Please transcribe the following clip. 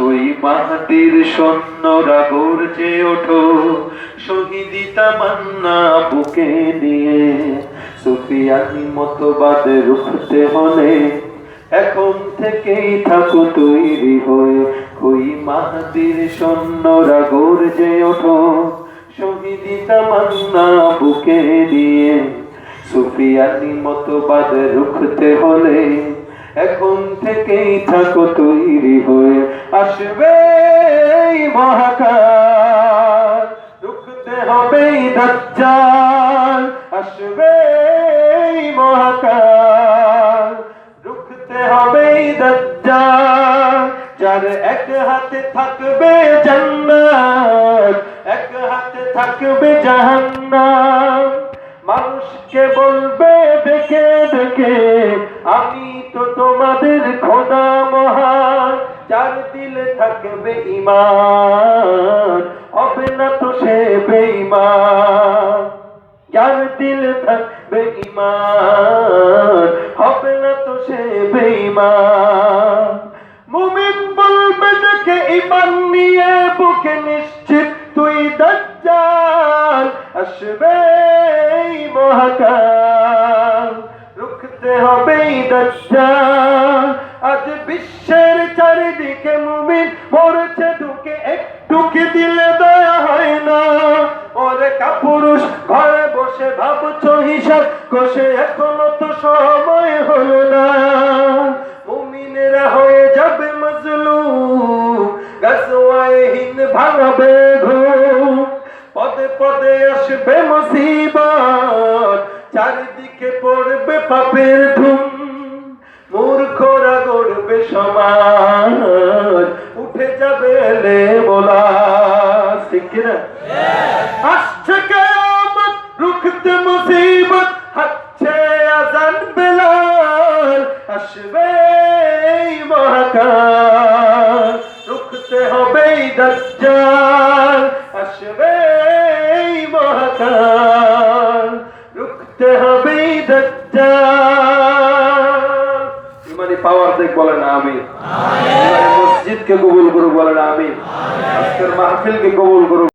ওই মাহাতির সৈন্যরা গর্জে ওঠো। শহীদিতা মান্না বুকে নিয়ে, সুফিয়ানি মতবাদ রুখতে হলে। এখন থেকেই থাকো তৈরি হয়ে, ওই মাহাতির সৈন্যরা গর্জে ওঠো। শহীদিতা মান্না বুকে নিয়ে, সুফিয়ানি মতবাদ রুখতে হলে। এখন থেকেই থাকো তৈরি হয়ে। আসবে এই মহাকাল রুখতে হবে দাজ্জাল। আসবে এই মহাকাল রুখতে হবে দাজ্জাল। যার এক হাতে থাকবে জান্নাত, এক হাতে থাকবে জাহান্নাম। মানুষকে বলবে, দেখে দেখে, আমি তো তোমাদের খোদা মহান। যার দিলে থাকবে ইমান হবে না তো সে বেঈমান। যার দিলে থাকবে ইমান হবে না তো সে বেঈমান। মুমিন বলবে, দেখে ইমান নিয়ে বুকে নিশ্চিত তুই দাজ্জাল, আসবে মহাকাল। রুখতে হবে আজ বিশ্বের চারিদিকে মুমিন মরছে ঢুকে একটুকে দিলে দয়া হয় না। ওরে কাপুরুষ ঘরে বসে ভাবছ, হিসাব কষে এখনও তো সময় হলো না। মুমিনেরা হয়ে যাবে মজলুম গাছওয়ায় হিন ভাঙাবে ঘুম পদে পদে আসবে মুসিবত। চারিদিকে পড়বে পাপের ধুম মূর্খরা গড়বে সমাজ, উঠে যাবে এলে বলা ঠিক না আসছে কেয়ামত, রুখতে মুসিবত হচ্ছে আজান বেলাল, আসবে মহাকাল, রুখতে হবে দাজ্জাল, আসবে মহাকাল। ইমানি পাওয়ার দেখ বলেন আমি মসজিদকে কবুল করুক বলেন আমি আজকের মাহফিলকে কবুল করুক